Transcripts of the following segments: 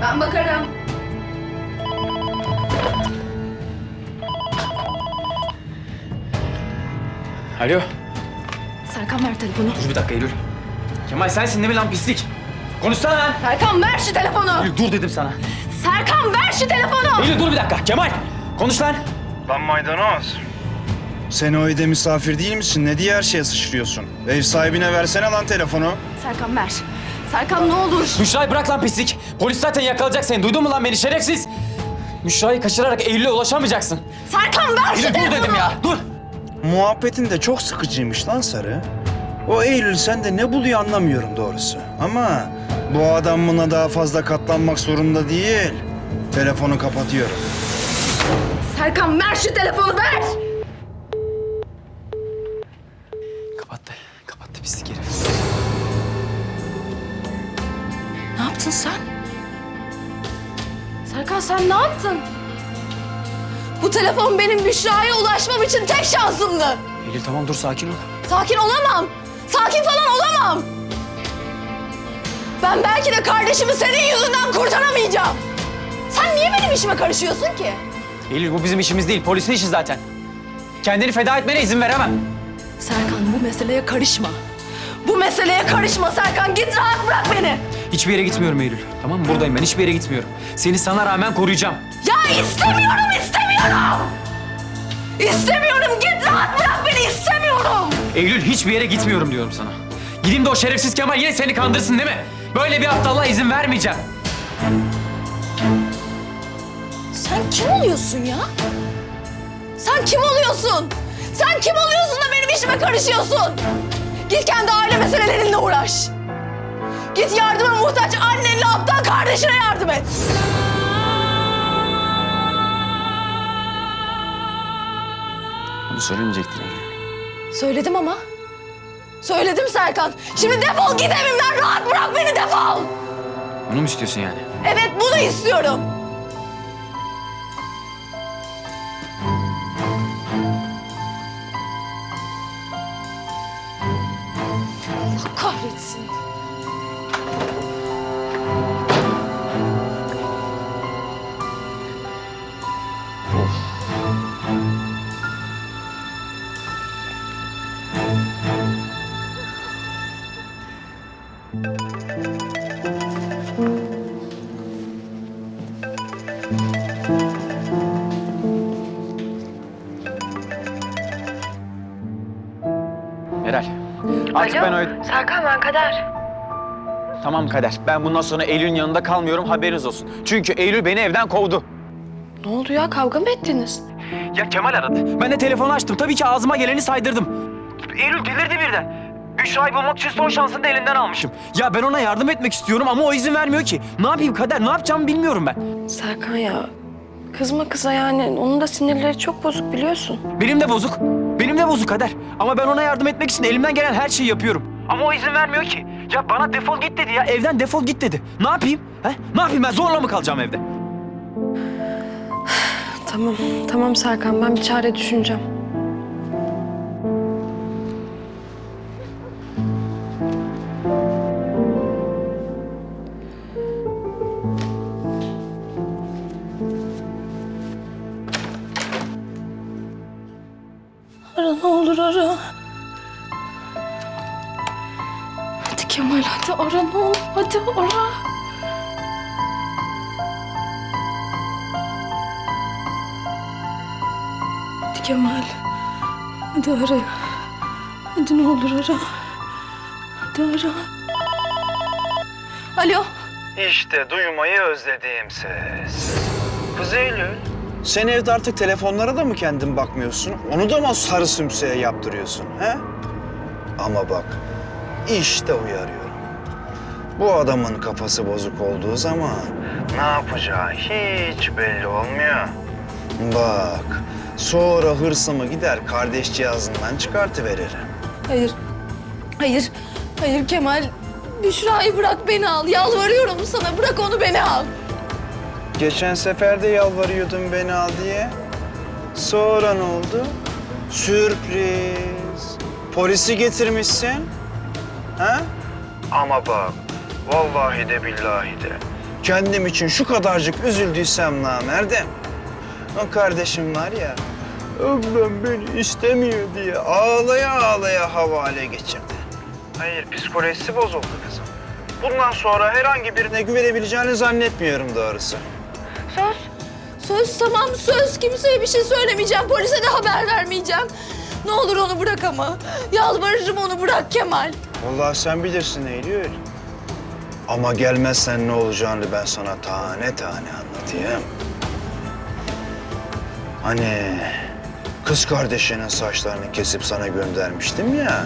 Ben bakarım. Alo. Serkan ver telefonu. Dur bir dakika Eylül. Kemal sensin değil mi lan pislik? Konuşsana lan. Serkan ver şu telefonu. Eylül dur dedim sana. Serkan ver şu telefonu. Eylül dur bir dakika. Kemal. Konuş lan. Lan maydanoz. Sen o evde misafir değil misin? Ne diye her şeye sıçrıyorsun? Ev sahibine versene lan telefonu. Serkan ver. Serkan ne olur. Müşra'yı bırak lan pislik. Polis zaten yakalayacak seni. Duydun mu lan beni şerefsiz? Müşra'yı kaçırarak Eylül'e ulaşamayacaksın. Serkan ver şu Eylül dur telefonu. dedim ya. Dur. Muhabbetin de çok sıkıcıymış lan Sarı. O Eylül sende ne buluyor anlamıyorum doğrusu. Ama bu adam buna daha fazla katlanmak zorunda değil. Telefonu kapatıyorum. Serkan ver şu telefonu ver. Serkan sen ne yaptın? Bu telefon benim Büşra'ya ulaşmam için tek şansımdı. Eylül tamam dur sakin ol. Sakin olamam. Sakin falan olamam. Ben belki de kardeşimi senin yüzünden kurtaramayacağım. Sen niye benim işime karışıyorsun ki? Eylül bu bizim işimiz değil. Polisin işi zaten. Kendini feda etmene izin veremem. Serkan bu meseleye karışma. Bu meseleye karışma Serkan. Git rahat bırak beni. Hiçbir yere gitmiyorum Eylül. Tamam mı? Buradayım ben. Hiçbir yere gitmiyorum. Seni sana rağmen koruyacağım. Ya istemiyorum, istemiyorum. İstemiyorum. Git rahat bırak beni. istemiyorum. Eylül hiçbir yere gitmiyorum diyorum sana. Gideyim de o şerefsiz Kemal yine seni kandırsın değil mi? Böyle bir aptalla izin vermeyeceğim. Sen kim oluyorsun ya? Sen kim oluyorsun? Sen kim oluyorsun da benim işime karışıyorsun? Git kendi aile meselelerinle uğraş. Git yardıma muhtaç annenle aptal kardeşine yardım et. Bunu söylemeyecektin Eylül. Söyledim ama. Söyledim Serkan. Şimdi defol git evimden rahat bırak beni defol. Bunu mu istiyorsun yani? Evet bunu istiyorum. 心。Artık ben öyle... Serkan ben Kader. Tamam Kader. Ben bundan sonra Eylül'ün yanında kalmıyorum haberiniz olsun. Çünkü Eylül beni evden kovdu. Ne oldu ya kavga mı ettiniz? Ya Kemal aradı. Ben de telefonu açtım. Tabii ki ağzıma geleni saydırdım. Eylül delirdi birden. Büşra'yı bulmak için son şansını da elinden almışım. Ya ben ona yardım etmek istiyorum ama o izin vermiyor ki. Ne yapayım Kader? Ne yapacağımı bilmiyorum ben. Serkan ya kızma kıza yani onun da sinirleri çok bozuk biliyorsun. Benim de bozuk. Benim de bozuk Kader. Ama ben ona yardım etmek için elimden gelen her şeyi yapıyorum. Ama o izin vermiyor ki. Ya bana defol git dedi ya. Evden defol git dedi. Ne yapayım? He? Ne yapayım ben zorla mı kalacağım evde? Tamam tamam Serkan ben bir çare düşüneceğim. Ara ne olur ara. Hadi Kemal hadi ara ne olur hadi ara. Hadi Kemal. Hadi ara. Hadi ne olur ara. Hadi ara. Alo. İşte duymayı özlediğim ses. Kız Eylül. Sen evde artık telefonlara da mı kendin bakmıyorsun? Onu da mı sarı sümseye yaptırıyorsun he? Ama bak işte uyarıyorum. Bu adamın kafası bozuk olduğu zaman Ne yapacağı hiç belli olmuyor. bak sonra hırsımı gider kardeş cihazından çıkartıveririm. Hayır. Hayır. Hayır Kemal. Büşra'yı bırak beni al. Yalvarıyorum sana bırak onu beni al. Geçen sefer de yalvarıyordun beni al diye. Sonra ne oldu? Sürpriz. Polisi getirmişsin. Ha? Ama bak, vallahi de billahi de kendim için şu kadarcık üzüldüysem namerdem. O kardeşim var ya, ablam beni istemiyor diye ağlaya ağlaya havale geçirdi. Hayır, psikolojisi bozuldu kızım. Bundan sonra herhangi birine güvenebileceğini zannetmiyorum doğrusu. Söz. Tamam söz. Kimseye bir şey söylemeyeceğim. Polise de haber vermeyeceğim. Ne olur onu bırak ama. Yalvarırım onu bırak Kemal. Vallahi sen bilirsin Eylül. Ama gelmezsen ne olacağını ben sana tane tane anlatayım. Hani kız kardeşinin saçlarını kesip sana göndermiştim ya.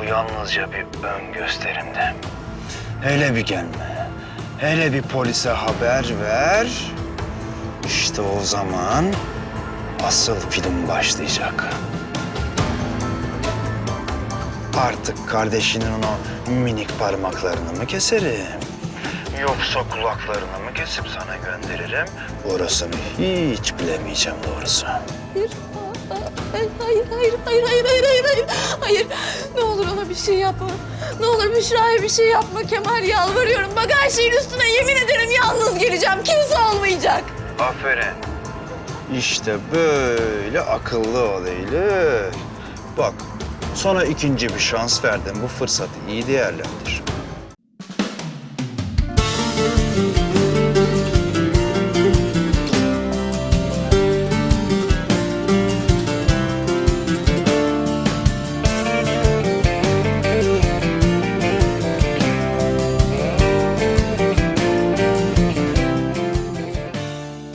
O yalnızca bir ön gösterimdi. Hele bir gelme. Hele bir polise haber ver. İşte o zaman asıl film başlayacak. Artık kardeşinin o minik parmaklarını mı keserim? Yoksa kulaklarını mı kesip sana gönderirim? Orasını hiç bilemeyeceğim doğrusu. Hayır. Hayır, hayır, hayır, hayır, hayır, hayır, hayır, hayır. Ne olur ona bir şey yapma. Ne olur Büşra'ya bir şey yapma Kemal yalvarıyorum. Bak her şeyin üstüne yemin ederim yalnız geleceğim. Kimse olmayacak. Aferin. İşte böyle akıllı ol Eylül. Bak sana ikinci bir şans verdim. Bu fırsatı iyi değerlendir.